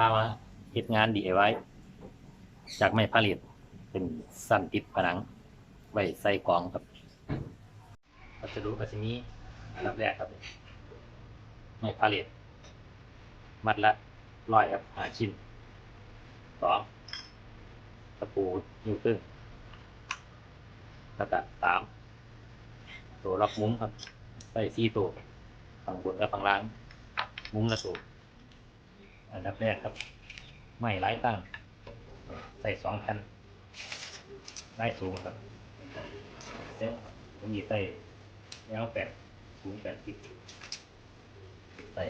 พามาเฮ็ดงาน DIY จากไม้ผลิตเป็นสั้นติดผนังไว้ใส่กล่องครับวัสดุก็สิมีอันดับแรกครับไม้ผลิตมัดละร้อยครับหาชิ้นสองตะปูนิ้วครึ่งแล้วก็สามตัวล็อกมุ้งครับใส่สี่ตัวฝั่งบนกับฝั่งล่าง มุ้งละตัว อันดับแรกครับ ไม่ไร้ตั้ง ใส่สองแผ่นได้สูงครับเดี๋ยวผมหยิบใส่แล้วแปดสูงแปดสิบใส่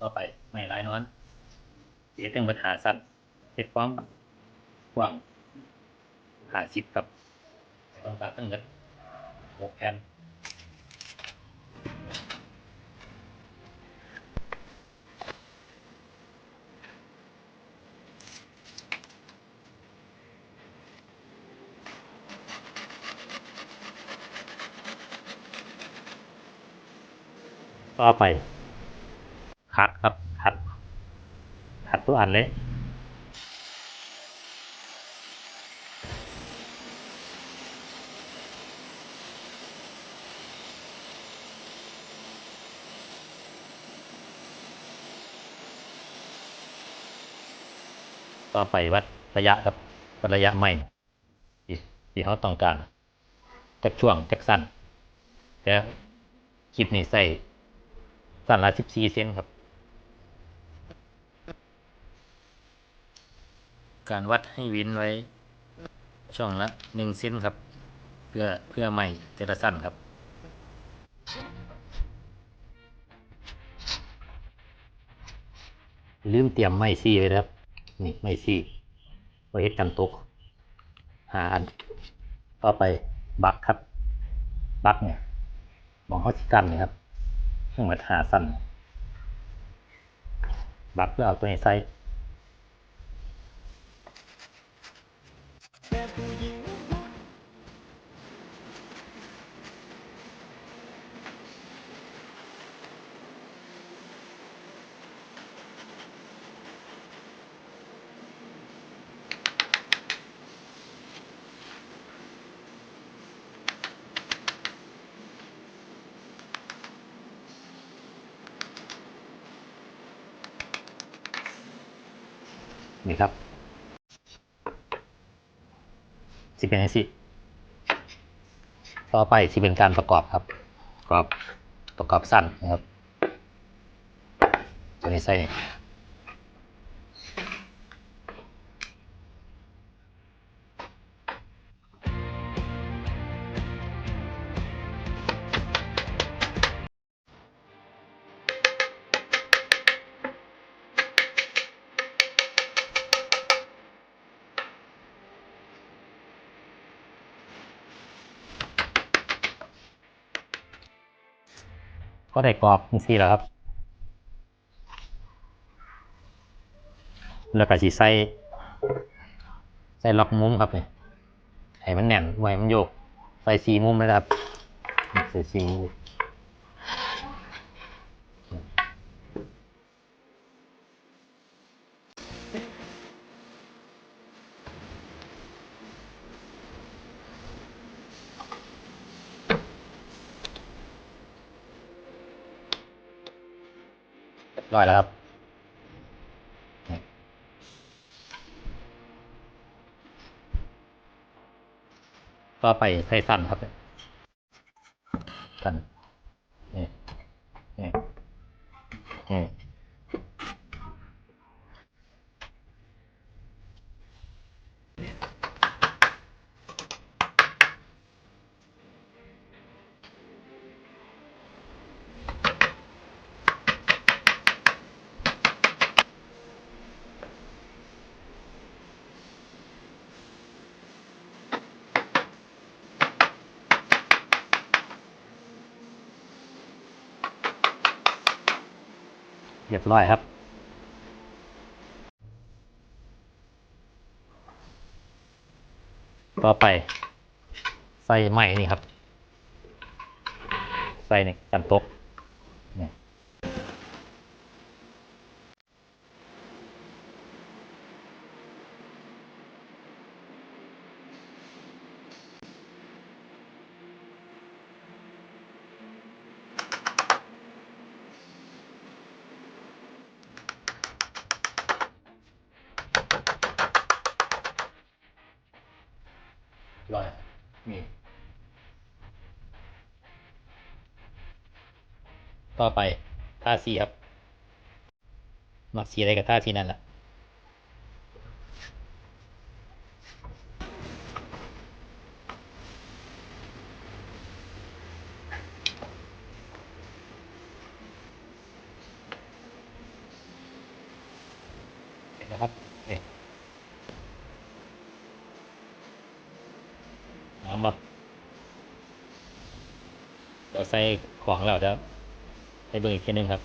ต่อไปไม่ร้ายนอนเสียตึงปัญหาสั้นเสร็จความกว้างหาสิบครับต้องการตั้งเงินหกแผ่นต่อไป คัดครับคัดคัดตัวอันเลยต่อไปวัดระยะครับวัดระยะไม่ที่ที่เขาต้องการจากช่วงจากสั้นแต่คลิปนี้ใส่สั้นละสิบสี่เซนครับ การวัดให้วินไว้ ช่องละหนึ่งเซนครับ เพื่อเพื่อไม่แต่ละสั้นครับลืมเตรียมไม้ซี่ไว้ครับ นี่ไม้ซี่ไว้เฮ็ดกันตก หาอันต่อไปบักครับ บักเนี่ยมองเขาที่กันนะครับเครื่องมือหาสั้นบักเพื่อเอาตัวนี้ใส่ นี่ครับสิเป็นยังสิต่อไปสิเป็นการประกอบครับประกอบประกอบสั้นนะครับ ตัวนี้ใส่ ก็ได้กรอบนี่สิแล้วครับ แล้วก็สีใส่ใส่ล็อกมุมครับเนี่ยให้มันแน่นไว้มันโยก ใส่สีมุมนะครับใส่สีมุม ร้อยแล้วครับก็ไปใส่สั้นครับสั้นนี่ เรียบร้อยครับ ต่อไป ใส่ไม้นี่ครับ ใส่ในกันตก ร้อยนี่ ต่อไปท่าสีครับ มักสีอะไรกับท่าสีนั่นแหละเห็นนะครับนี่น้ำบ่ เดี๋ยวใส่ของเราแล้วให้เบิ่งอีกทีหนึงครับ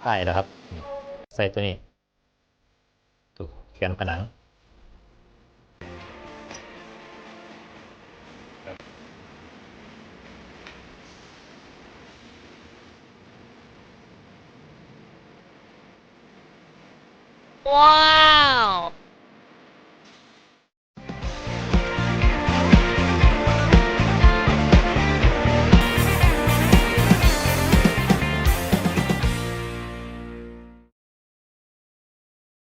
ใช่แล้วครับ ใส่ตัวนี้ถูกเขียนผนังว้า